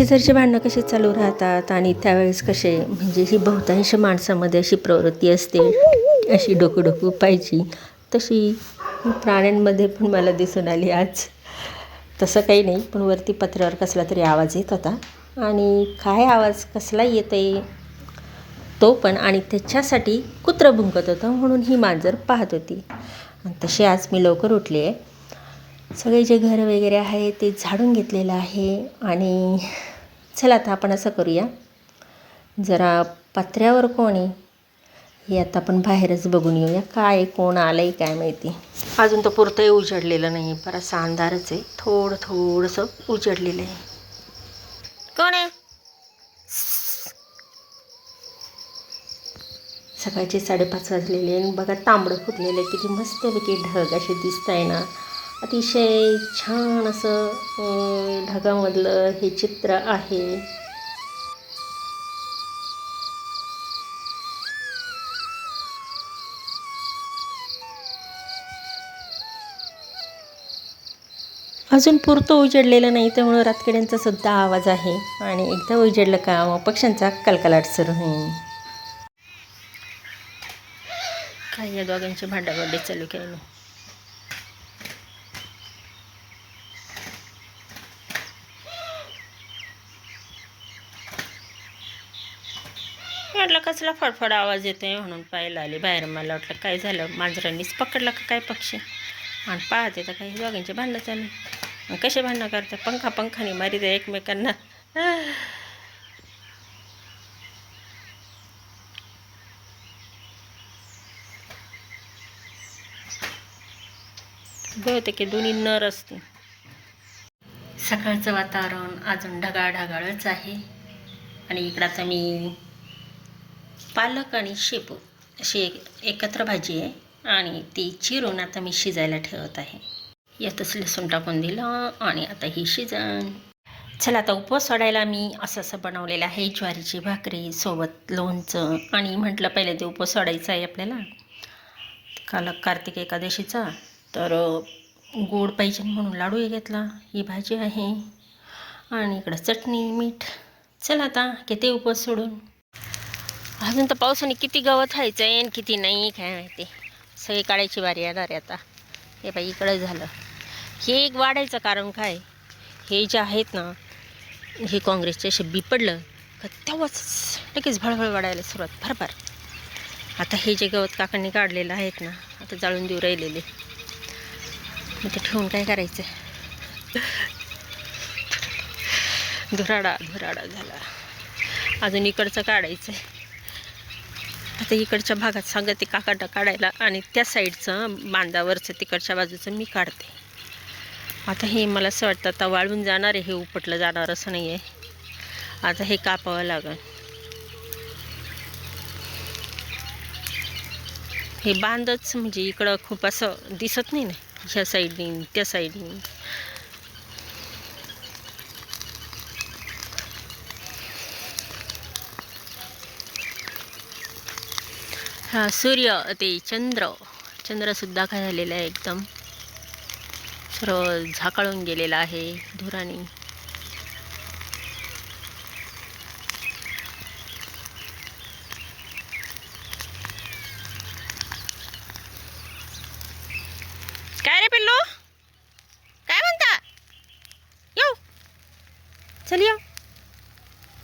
शेजारचे भांडणं कसे चालू राहतात आणि त्यावेळेस कसे म्हणजे ही बहुतांश माणसामध्ये अशी प्रवृत्ती असते अशी डोकं डोकं पाहिजे तशी प्राण्यांमध्ये पण मला दिसून आली आज. तसं काही नाही पण वरती पत्र्यावर कसला तरी आवाज येत होता. आणि काय आवाज कसला येत आहे तो पण आणि त्याच्यासाठी कुत्रं भुंकत होतं म्हणून ही मांजर पाहत होती. आणि तशी आज मी लवकर उठली आहे सगळे जे घर वगैरे आहे ते झाडून घेतलेलं आहे आणि चला आता आपण असं करूया. जरा पत्र्यावर कोण आहे? हे आता आपण बाहेरच बघून येऊया. काय कोण आलं आहे काय माहिती. अजून तर पुरतंही उजडलेलं नाही बराचसा अंधारच आहे. थोडं थोडंसं उजडलेलं आहे. कोण आहे? सकाळचे साडेपाच वाजलेले आणि बघा तांबडं फुटलेलं आहे. किती मस्तपैकी ढग असे दिसत आहे ना. अतिशय छान असं ढगामधलं हे चित्र आहे. अजून पुरतं उजडलेलं नाही त्यामुळं रातकिड्यांचा सुद्धा आवाज आहे. आणि एकदा उजडलं का मग पक्ष्यांचा कलकलाट सुरू होईल. काही या दोघांची भांडाभांडी चालू केली नाही म्हटलं कसला फडफड आवाज आहे म्हणून पाहायला आले. बाहेर मला वाटलं काय झालं? मांजरांनीच पकडलं का काय पक्षी? आणि पाहते तर काही दोघांचे भांडणं चालू मग कसे भांडणं करतात? पंखा पंखाने मारी द्या एकमेकांना बहुतेक दोन्ही नर असते सकाळचं वातावरण अजून ढगाळ ढगाळच आहे. आणि इकडं आता मी पालक आणि शेपू अशी एक एकत्र भाजी आहे आणि ती चिरून आता मी शिजायला ठेवत आहे. यातच लसूण टाकून दिलं आणि आता ही शिजन. चला आता उपवास सोडायला मी असं असं बनवलेलं आहे ज्वारीची भाकरी सोबत लोणचं. आणि म्हटलं पहिले ते उपवास सोडायचा आहे आपल्याला. काल कार्तिक एकादशीचा तर गोड पाहिजे म्हणून लाडूही घेतला. ही भाजी आहे. आणि इकडं चटणी मीठ. चला आता किती उपवास सोडून? अजून तर पावसाने किती गवत व्हायचं आहे आणि किती नाही काय माहिती. सगळी काढायची बारी येणार आहे आता. हे बाई इकडं झालं. हे एक वाढायचं कारण काय? हे जे आहेत ना हे काँग्रेसचे असे बिपडलं का तेव्हाच लगेच भळभळ वाढायला सुरुवात भरभर. आता हे जे गवत काकांनी काढलेलं आहेत ना आता जाळून देऊ राहिलेले. मग ते ठेवून काय करायचं? धुराडा धुराडा झाला. अजून इकडचं काढायचं आहे आता इकडच्या भागात सांगते काकाटा काढायला आणि त्या साईडचं बांधावरचं तिकडच्या बाजूचं मी काढते. आता हे मला असं वाटतं आता वाळून जाणार आहे हे उपटलं जाणार असं नाही आहे आता हे कापावं लागेल. हे बांधच म्हणजे इकडं खूप असं दिसत नाही ना ह्या साईडनी त्या साईडनी. हा सूर्य ते चंद्र. चंद्रसुद्धा काय झालेला आहे एकदम. सर्व झाकाळून गेलेला आहे धुराने. काय रे पिल्लू? काय म्हणता? येऊ चल येऊ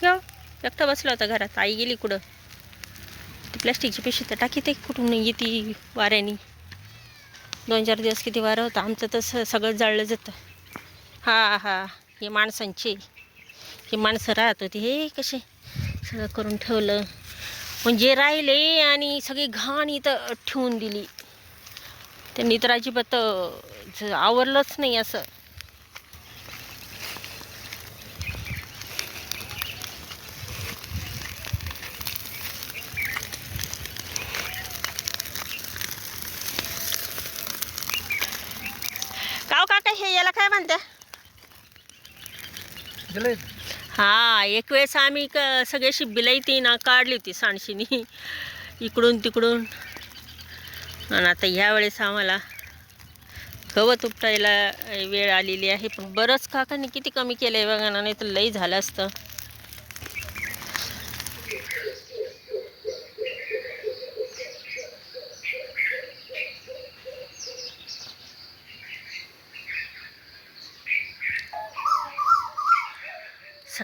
येऊ एकटा बसला होता घरात. आई गेली कुठं? प्लॅस्टिकची पिशवी तर टाकी ते कुठून येते वाऱ्याने. दोन चार दिवस किती वारं होतं आमचं तर सगळं जाळलं जातं. हा हा हे माणसांचे. हे माणसं राहत होती हे कसे? सगळं करून ठेवलं. म्हणजे राहिले आणि सगळी घाण इथं ठेवून दिली. त्यांनी तर अजिबात आवरलंच नाही असं काव काका हे याला काय म्हणत्या हा एक वेळेस आम्ही क सगळ्याशी बिलाईती ना काढली होती सांडशीनी इकडून तिकडून. आणि आता ह्या वेळेस आम्हाला गवत उपटायला वेळ आलेली आहे. पण बरंच काकांनी किती कमी केलं आहे बघा ना नाही तर लई झालं असतं.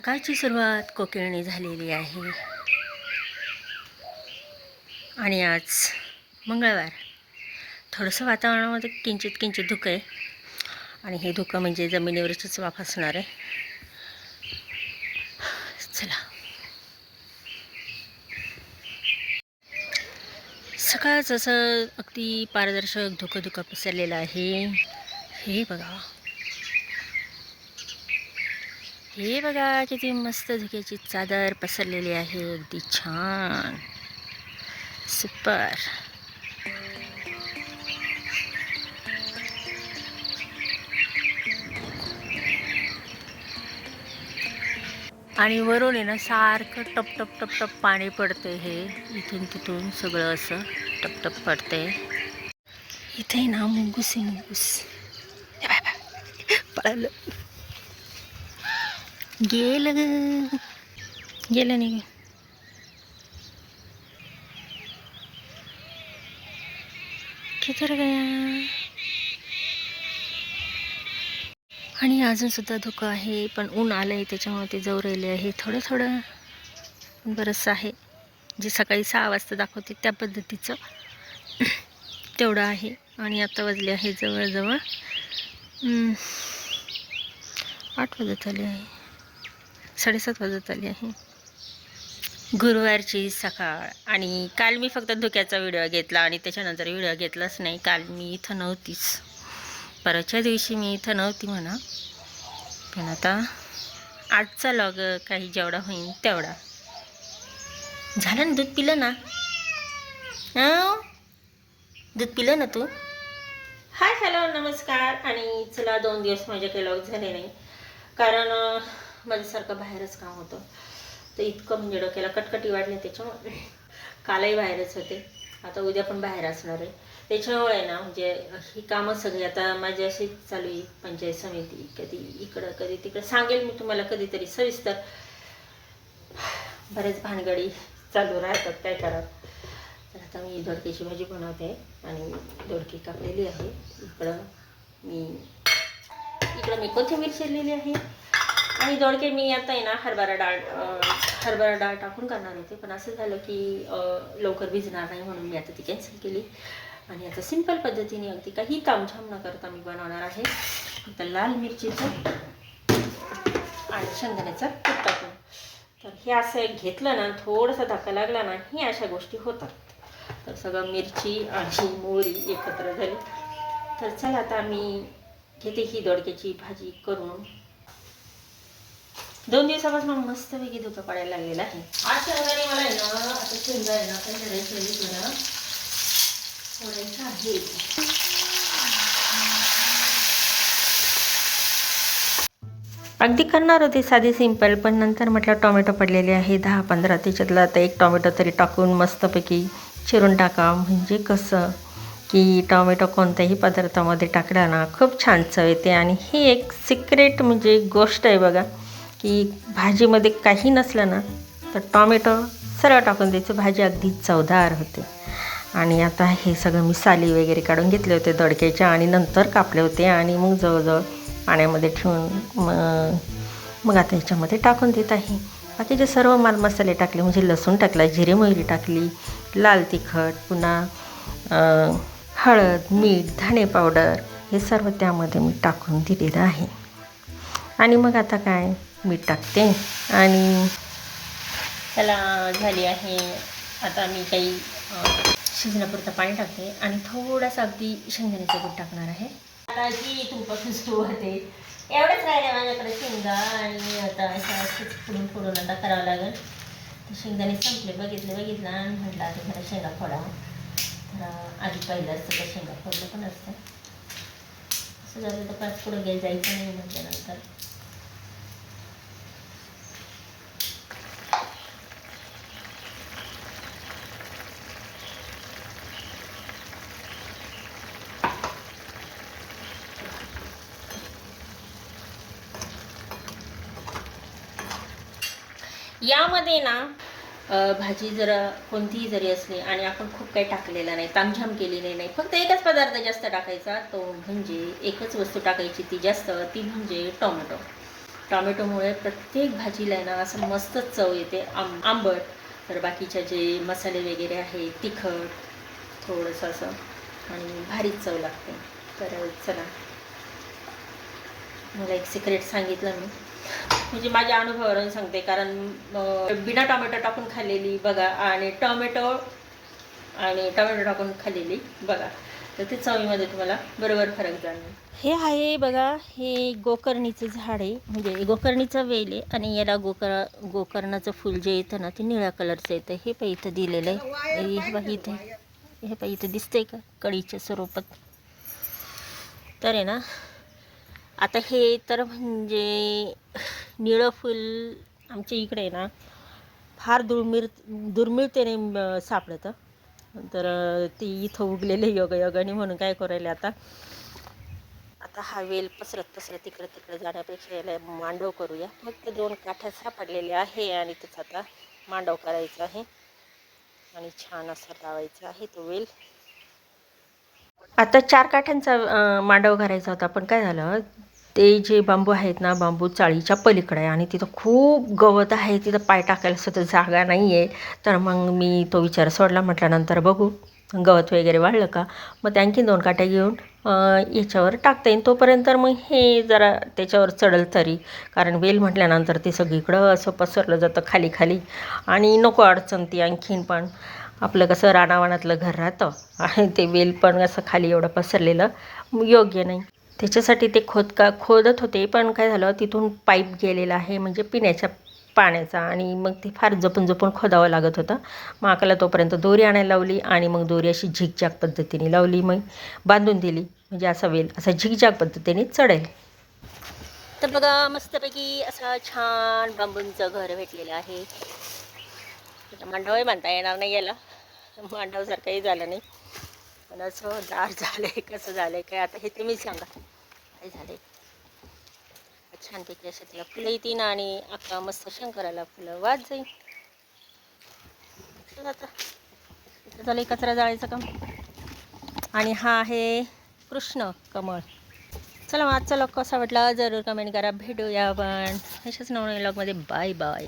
सकाळची सुरुवात कोकिळणी झालेली आहे. आणि आज मंगळवार. थोडंसं वातावरणामध्ये किंचित किंचित धुकं आहे. आणि हे धुकं म्हणजे जमिनीवरचीच वाफ असणार आहे. चला. सकाळच असं अगदी पारदर्शक धुकं धुकं पसरलेलं आहे. हे बघा. हे बघा किती मस्त धुक्याची चादर पसरलेली आहे. अगदी छान. सुपर आणि वरून आहे ना सारखं टप टप टप टप पाणी पडते हे. इथून तिथून सगळं असं टप टप पडते इथे ना मुंगूस आहे मुंगूस. पळालं. गेलं ग. गेलं नाही किती गया? आणि अजूनसुद्धा धुकं आहे पण ऊन आलं आहे त्याच्यामुळे ते जाऊ आहे. थोडं थोडं. पण बरंचसं आहे. जे सकाळी सहा वाजता दाखवते त्या पद्धतीचं. तेवढं आहे. आणि आता वाजले आहे जवळजवळ आठ वाजत आले आहे. साडेसात वाजत आली आहे. गुरुवारची सकाळ आणि काल मी फक्त धुक्याचा व्हिडिओ घेतला आणि त्याच्यानंतर व्हिडिओ घेतलाच नाही. काल मी इथं नव्हतीच. परवाच्या दिवशी मी इथं नव्हती म्हणा. पण आता आजचा लॉग काही जेवढा होईल तेवढा. झालं ना दूध पिलं ना? दूध पिलं ना तू? हाय हॅलो नमस्कार. आणि चला दोन दिवस माझ्या काही लॉग झाले नाही. कारण माझ्यासारखं बाहेरच काम होतं. तर इतकं म्हणजे डोक्याला कटकटी वाढली त्याच्यामुळे. कालही बाहेरच होते. आता उद्या पण बाहेर असणार आहे. त्याच्यामुळे ना म्हणजे ही कामं सगळी आता माझी अशी चालू आहे पंचायत समिती. कधी इकडं कधी तिकडं. सांगेल मी तुम्हाला कधीतरी सविस्तर. बरेच भानगडी चालू राहतात. काय करा तर आता मी दोडकीची भाजी बनवते आणि दोडकी कापलेली आहे. इकडं मी इकडं मी कोथिंबीर चिरलेली आहे. आणि दोडके मी आता आहे ना हरभरा डाळ हरभरा डाळ टाकून करणार होते पण असं झालं की लवकर भिजणार नाही म्हणून मी आता ती कॅन्सल केली. आणि आता सिंपल पद्धतीने अगदी काही तामझाम न करता मी बनवणार आहे. फक्त लाल मिरचीचं आणि शेंगदाण्याचा कूट टाकून तर हे असं घेतलं ना थोडंसं धक्का लागला ना ही अशा गोष्टी होतात. तर सगळं मिरची आणि मोहरी एकत्र झाली. तर चला आता मी घेते ही दोडक्याची भाजी करून. दोन दिवसापासून मस्तपैकी धुकं पडायला लागलेलं आहे. आज शेंगदाणे मला आहे ना आता शेंगा आहे ना काही करायचं आहे मला फोडायचं आहे. अगदी करणार होते साधी सिंपल पण नंतर म्हटलं टोमॅटो पडलेले आहे दहा पंधरा त्याच्यातलं आता एक टोमॅटो तरी टाकून मस्तपैकी चिरून टाका. म्हणजे कसं की टोमॅटो कोणत्याही पदार्थामध्ये टाकला ना खूप छान चव येते. आणि ही एक सिक्रेट म्हणजे गोष्ट आहे बघा. की भाजीमध्ये काही नसलं ना तर टॉमॅटो सरळ टाकून द्यायचं. भाजी अगदी चवदार होते. आणि आता हे सगळं मी साली वगैरे काढून घेतले होते दडक्याच्या आणि नंतर कापले होते आणि मग जवळजवळ पाण्यामध्ये ठेवून मग मग आता याच्यामध्ये टाकून देत आहे. बाकीचे सर्व माल मसाले टाकले म्हणजे लसूण टाकला जिरे मोहरी टाकली लाल तिखट पुन्हा हळद मीठ धणे पावडर हे सर्व त्यामध्ये मी टाकून दिलेलं आहे. आणि मग आता काय? मीठ टाकते. आणि त्याला झाली आहे आता मी काही शिजण्यापुरतं पाणी टाकते. आणि थोडासा अगदी शेंगदाण्याचं कूट टाकणार आहे. आता जी तुमपासून सुरू होते. एवढंच राहिले माझ्याकडे शेंगा. आणि आता असं फुडून फुडून आता करावं लागेल. तर शेंगदाणे संपले. बघितले बघितलं. आणि म्हटलं आता खरं शेंगा फोडावं तर आधी पहिलं असतं तर शेंगा फोडलं पण असतं. असं झालं तर पाच पुढं गेलं जायचं नाही म्हटल्यानंतर. यामध्ये ना भाजी जरा कोणतीही जरी असली आणि आपण खूप काही टाकलेलं नाही तामझाम केलेली नाही फक्त एकच पदार्थ जास्त टाकायचा तो म्हणजे एकच वस्तू टाकायची ती जास्त ती म्हणजे टोमॅटो. टॉमॅटोमुळे प्रत्येक भाजीला आहे ना असं मस्तच चव येते. आंब आंबट तर बाकीच्या जे मसाले वगैरे आहे तिखट थोडंसं असं आणि भारीच चव लागते. तर चला. मला एक सिक्रेट सांगितलं मी. म्हणजे माझ्या अनुभवावरून सांगते कारण बिना टोमॅटो टाकून खाल्लेली बघा आणि टोमॅटो आणि टोमॅटो टाकून खाल्लेली बघा. तर ते चवीमध्ये तुम्हाला बरोबर फरक जाणवेल. हे आहे बघा हे गोकर्णीचं झाड आहे. म्हणजे गोकर्णीचा वेल आहे आणि याला गोकर गोकर्णाचं फुल जे येतं ना ते निळ्या कलरचं येतं. हे पण इथं दिलेलं आहे. हे बघा इथे हे पण इथं दिसतंय का? कळीच्या स्वरूपात. तर आहे ना आता हे तर म्हणजे निळं फुल आमच्या इकडे ना फार दुर्मिळ दुर्मिळतेने सापडतं. तर ती इथं उगलेले योगायोगाने म्हणून काय करायला आता? आता हा वेल पसरत पसरत तिकडे तिकडे जाण्यापेक्षा याला मांडव करूया. फक्त दोन काठ्या सापडलेल्या आहे आणि त्याचा आता मांडव करायचा आहे. आणि छान असा लावायचा आहे तो वेल. आता चार काठ्यांचा मांडव घालायचा होता. पण काय झालं ते जे बांबू आहेत ना बांबू चाळीच्या पलीकडे आहे आणि तिथं खूप गवत आहे. तिथं पाय टाकायला सुद्धा जागा नाही आहे तर मग मी तो विचार सोडला. म्हटल्यानंतर बघू गवत वगैरे वाढलं का? मग ते आणखी दोन काट्या घेऊन याच्यावर टाकता येईल. तोपर्यंत मग हे जरा त्याच्यावर चढल तरी. कारण वेल म्हटल्यानंतर ते सगळीकडं असं पसरलं जातं खाली खाली. आणि नको अडचण ती आणखीन पण. आपलं कसं रानावानातलं घर राहतं आणि ते वेल पण असं खाली एवढं पसरलेलं योग्य नाही. त्याच्यासाठी ते खोदका खोदत होते पण काय झालं तिथून पाईप गेलेला आहे म्हणजे पिण्याच्या पाण्याचा आणि मग ते फार जपून जपून खोदावं लागत होतं. मग आकाला तोपर्यंत दोरी आणायला लावली आणि मग दोरी अशी झिकझॅक पद्धतीने लावली मग बांधून दिली. म्हणजे असा वेल असा झिकझॅक पद्धतीने चढेल. तर बघा मस्तपैकी असं छान बांबूंचं घर भेटलेलं आहे. मांडवही बांधता येणार नाही याला. मांडवसारखंही झालं नाही. पण असं दार आहे कसं झालं आहे काय आता हे तुम्ही सांगा. काय झालं? आहे छानपैकी असं तिला फुलं येतील आणि अख्खा मस्त शंकराला फुलं वाज जाईल. चला आता. इथं झालं कचरा जाळायचं काम. आणि हा आहे कृष्ण कमळ. चला मग आजचा लॉग कसा वाटला? जरूर कमेंट करा. भेटूया आपण. अशाच नवनवीन लॉगमध्ये बाय बाय